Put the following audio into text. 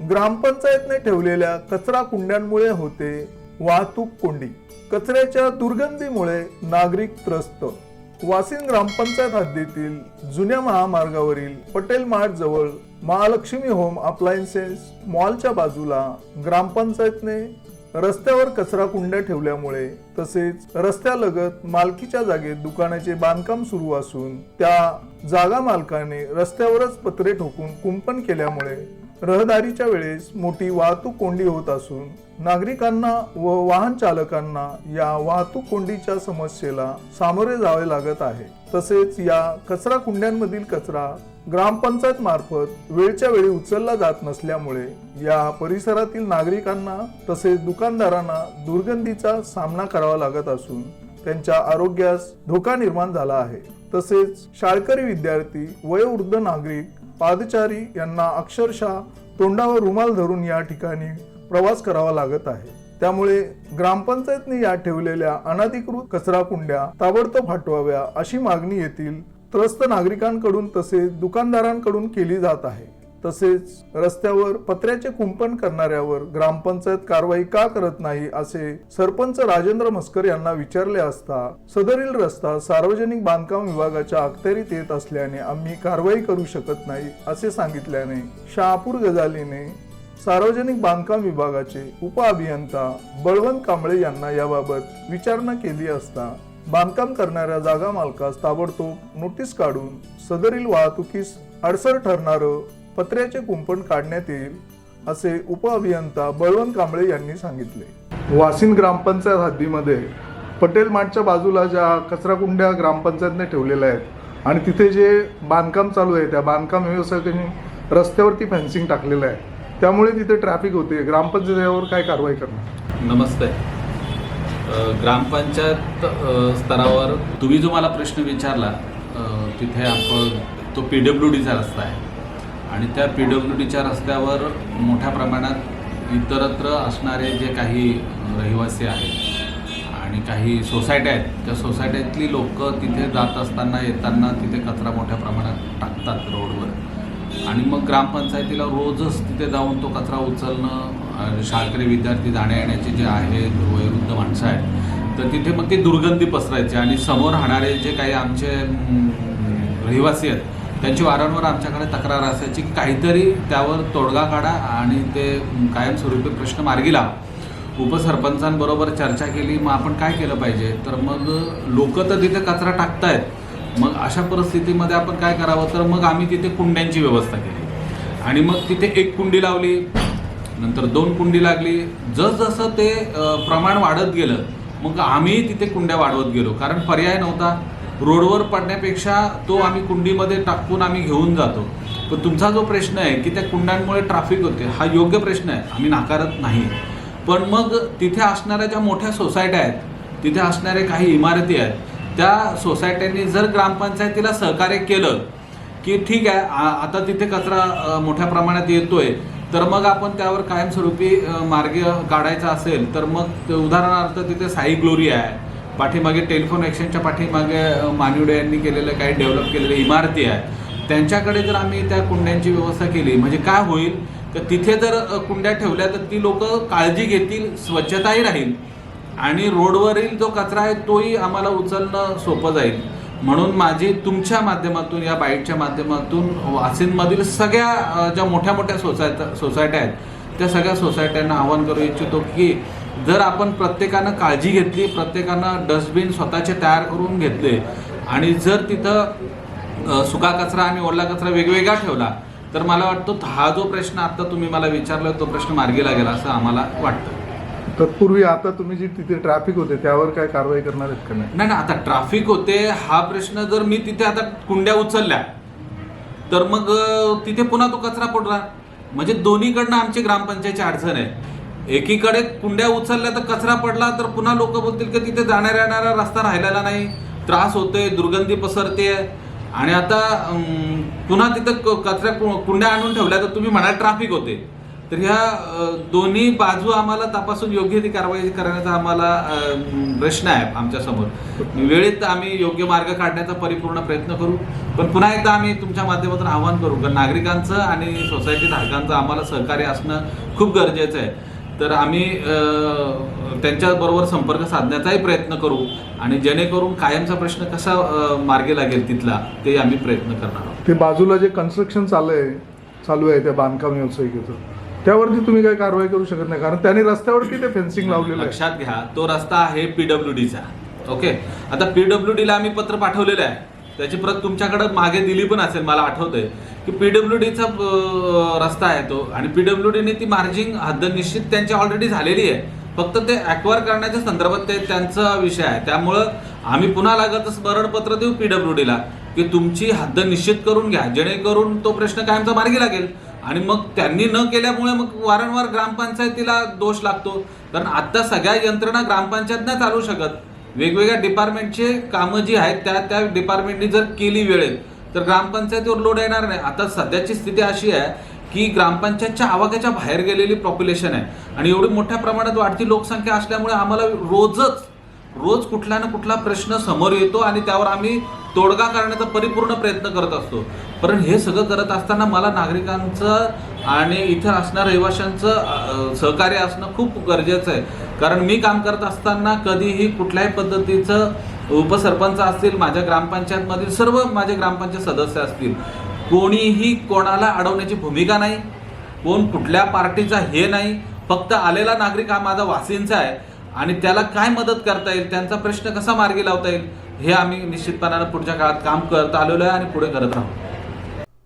ग्रामपंचायतने ठेवलेल्या कचरा कुंड्यांमुळे होते वाहतूक कोंडी. कचऱ्याच्या दुर्गंधीमुळे नागरिक त्रस्त. वासिन ग्रामपंचायत हद्दीतील जुन्या महामार्गावरील पटेल मार्ट जवळ महालक्ष्मी होम अप्लायन्सेस मॉलच्या बाजूला ग्रामपंचायतने रस्त्यावर कचरा कुंड्या ठेवल्यामुळे तसेच रस्त्यालगत मालकीच्या जागेत दुकानाचे बांधकाम सुरू असून त्या जागा मालकाने रस्त्यावरच पत्रे ठोकून कुंपण केल्यामुळे रहदारीच्या वेळेस मोठी वाहतूक कोंडी होत असून नागरिकांना व वाहन चालकांना या वाहतूक कोंडीच्या समस्येला सामोरे जावे लागत आहे. तसेच या कचरा कुंड्यांमधील कचरा ग्रामपंचायत मार्फत वेळच्या वेळी उचलला जात नसल्यामुळे या परिसरातील नागरिकांना तसेच दुकानदारांना दुर्गंधीचा सामना करावा लागत असून त्यांच्या आरोग्यास धोका निर्माण झाला आहे. तसेच शाळकरी विद्यार्थी वयोवृद्ध नागरिक पादचारी यांना अक्षरशः तोंडावर रुमाल धरून या ठिकाणी प्रवास करावा लागत आहे. त्यामुळे ग्रामपंचायतने या ठेवलेल्या अनधिकृत कचरा कुंड्या ताबडतोब हटवाव्या अशी मागणी येथील त्रस्त नागरिकांकडून तसेच दुकानदारांकडून केली जात आहे. तसेच रस्त्यावर पत्र्याचे कुंपण करणाऱ्यावर ग्रामपंचायत कारवाई का करत नाही असे सरपंच राजेंद्र मस्कर यांना विचारले असता सदरील रस्ता सार्वजनिक बांधकाम विभागाच्या अखत्यारीत येत असल्याने आम्ही कारवाई करू शकत नाही असे सांगितल्याने शहापूर गजालीने सार्वजनिक बांधकाम विभागाचे उपअभियंता बळवंत कांबळे यांना याबाबत विचारणा केली असता बांधकाम करणाऱ्या जागा मालकास ताबडतोब नोटीस काढून सदरील वाहतुकीस अडसर ठरणारं पत्र्याचे कुंपण काढण्यात येईल असे उपअभियंता बळवंत कांबळे यांनी सांगितले. वासिन ग्रामपंचायत हद्दीमध्ये पटेल माठच्या बाजूला ज्या कचरा कुंड्या ग्रामपंचायतने ठेवलेल्या आहेत आणि तिथे जे बांधकाम चालू आहे त्या बांधकाम व्यवसायाने रस्त्यावरती फेन्सिंग टाकलेलं आहे. त्यामुळे तिथे ट्रॅफिक होते. ग्रामपंचायतीवर काय कारवाई करणार? नमस्ते. ग्रामपंचायत स्तरावर तुम्ही जो मला प्रश्न विचारला तिथे आपण तो पी डब्ल्यू डीचा रस्ता आहे. आणि त्या पी डब्ल्यू डीच्या रस्त्यावर मोठ्या प्रमाणात इतरत्र असणारे जे काही रहिवासी आहेत आणि काही सोसायट्या आहेत त्या सोसायट्यातली लोक तिथे जात असताना येताना तिथे कचरा मोठ्या प्रमाणात टाकतात रोडवर. आणि मग ग्रामपंचायतीला रोजच तिथे जाऊन तो कचरा उचलणं आणि शाळकरी विद्यार्थी जाण्या येण्याचे जे आहेत वयोवृद्ध माणसं आहेत तर तिथे मग ती दुर्गंधी पसरायची आणि समोर राहणारे जे काही आमचे रहिवासी आहेत त्यांची वारंवार आमच्याकडे तक्रार असायची. काहीतरी त्यावर तोडगा काढा आणि ते कायमस्वरूपी प्रश्न मार्गी लावा उपसरपंचांबरोबर चर्चा केली. मग आपण काय केलं पाहिजे? तर मग लोक तर तिथे कचरा टाकतायत. मग अशा परिस्थितीमध्ये आपण काय करावं? तर मग आम्ही तिथे कुंड्यांची व्यवस्था केली. आणि मग तिथे एक कुंडी लावली. नंतर दोन कुंडी लागली. जसजसं ते प्रमाण वाढत गेलं मग आम्ही तिथे कुंड्या वाढवत गेलो. कारण पर्याय नव्हता. रोडवर पडण्यापेक्षा तो आम्ही कुंडीमध्ये टाकून आम्ही घेऊन जातो. पण तुमचा जो प्रश्न आहे की त्या कुंड्यांमुळे ट्रॅफिक होते हा योग्य प्रश्न आहे. आम्ही नाकारत नाही. पण मग तिथे असणाऱ्या ज्या मोठ्या सोसायट्या आहेत तिथे असणाऱ्या काही इमारती आहेत त्या सोसायट्यांनी जर ग्रामपंचायतीला सहकार्य केलं की ठीक आहे आ- आता तिथे कचरा मोठ्या प्रमाणात येतोय तर मग आपण त्यावर कायमस्वरूपी मार्ग काढायचा असेल तर मग ते उदाहरणार्थ तिथे साई ग्लोरी आहे. पाठीमागे टेलिफोन एक्सचेंजच्या पाठीमागे मानिवडे यांनी केलेलं काही डेव्हलप केलेल्या इमारती आहेत त्यांच्याकडे जर आम्ही त्या कुंड्यांची व्यवस्था केली म्हणजे काय होईल? तर तिथे जर कुंड्या ठेवल्या तर ती लोक काळजी घेतील स्वच्छताही राहील आणि रोडवरील जो कचरा आहे तोही आम्हाला उचलणं सोपं जाईल. म्हणून माझी तुमच्या माध्यमातून या बाईटच्या माध्यमातून वासिनमधील सगळ्या ज्या मोठ्या मोठ्या सोसायट सोसायट्या आहेत त्या सगळ्या सोसायट्यांना आवाहन करू इच्छितो की जर आपण प्रत्येकानं काळजी घेतली प्रत्येकानं डस्टबिन स्वतःचे तयार करून घेतले आणि जर तिथं सुका कचरा आणि ओला कचरा वेगवेगळा ठेवला तर मला वाटतं हा जो प्रश्न आता तुम्ही मला विचारला तो प्रश्न मार्गी लागेल असं आम्हाला वाटतं. तत्पूर्वी आता तुम्ही जी तिथे ट्रॅफिक होते त्यावर काय कारवाई करणार आहेत का नाही? नाही ना आता ट्रॅफिक होते हा प्रश्न जर मी तिथे आता कुंड्या उचलल्या तर मग तिथे पुन्हा तो कचरा पडणार म्हणजे दोन्हीकडनं आमची ग्रामपंचायतची अडचण आहे. एकीकडे कुंड्या उचलल्या तर कचरा पडला तर पुन्हा लोक बोलतील की तिथे जाणाऱ्या येणारा रस्ता राहिलेला नाही. त्रास होतोय दुर्गंधी पसरते आणि आता पुन्हा तिथं क- कचऱ्या कु- कुंड्या आणून ठेवल्या तर तुम्ही म्हणाल ट्रॅफिक होते. तर ह्या दोन्ही बाजू आम्हाला तपासून योग्य ती कारवाई करण्याचा आम्हाला प्रश्न आहे आमच्यासमोर. वेळेत आम्ही योग्य मार्ग काढण्याचा परिपूर्ण प्रयत्न करू. पण पुन्हा एकदा आम्ही तुमच्या माध्यमातून आवाहन करू कारण नागरिकांचं आणि सोसायटी धारकांचं आम्हाला सहकार्य असणं खूप गरजेचं आहे. तर आम्ही त्यांच्याबरोबर संपर्क साधण्याचाही प्रयत्न करू आणि जेणेकरून कायमचा प्रश्न कसा मार्गी लागेल तिथला ते आम्ही प्रयत्न करणार आहोत. ते बाजूला जे कन्स्ट्रक्शन चालू आहे चालू आहे त्या बांधकाम व्यावसायिकेचं त्यावरती तुम्ही काही कारवाई करू शकत नाही कारण त्यांनी रस्त्यावरती ते फेन्सिंग लावलेलं लक्षात घ्या तो रस्ता आहे पीडब्ल्यू डीचा ओके? आता पीडब्ल्यू डीला आम्ही पत्र पाठवलेलं आहे. त्याची प्रत तुमच्याकडं मागे दिली पण असेल मला आठवतंय. की पीडब्ल्यू डीचा रस्ता आहे तो. आणि पीडब्ल्यू डीने ती मार्जिंग हद्द निश्चित त्यांची ऑलरेडी झालेली आहे. फक्त ते ॲक्वायर करण्याच्या संदर्भात ते त्यांचा विषय आहे. त्यामुळं आम्ही पुन्हा लागत स्मरणपत्र देऊ पीडब्ल्यू डीला की तुमची हद्द निश्चित करून घ्या. जेणेकरून तो प्रश्न कायमचा मार्गी लागेल. आणि मग त्यांनी न केल्यामुळे मग वारंवार ग्रामपंचायतीला दोष लागतो. कारण आत्ता सगळ्या यंत्रणा ग्रामपंचायत नाही चालू शकत. वेगवेगळ्या डिपार्टमेंटचे कामं जी आहेत त्या त्या डिपार्टमेंटनी जर केली वेळेत तर ग्रामपंचायतीवर लोड येणार नाही. आता सध्याची स्थिती अशी आहे की ग्रामपंचायतच्या आवाक्याच्या बाहेर गेलेली पॉप्युलेशन आहे. आणि एवढी मोठ्या प्रमाणात वाढती लोकसंख्या असल्यामुळे आम्हाला रोजच रोज कुठला ना कुठला प्रश्न समोर येतो आणि त्यावर आम्ही तोडगा करण्याचा परिपूर्ण प्रयत्न करत असतो. पण हे सगळं करत असताना मला नागरिकांचं आणि इथं असणाऱ्या रहिवाशांचं सहकार्य असणं खूप गरजेचं आहे. कारण मी काम करत असताना कधीही कुठल्याही पद्धतीचं उपसरपंच असतील माझ्या ग्रामपंचायतमधील सर्व माझे ग्रामपंचायत सदस्य असतील कोणीही कोणाला अडवण्याची भूमिका नाही कोण कुठल्या पार्टीचा हे नाही फक्त आलेला नागरिक हा माझा वासींचा आहे आणि त्याला काय मदत करता येईल त्यांचा प्रश्न कसा मार्गी लावता येईल हे आम्ही निश्चितपणानं पुढच्या काळात काम करत आलेलो आहे आणि पुढे करत राहू.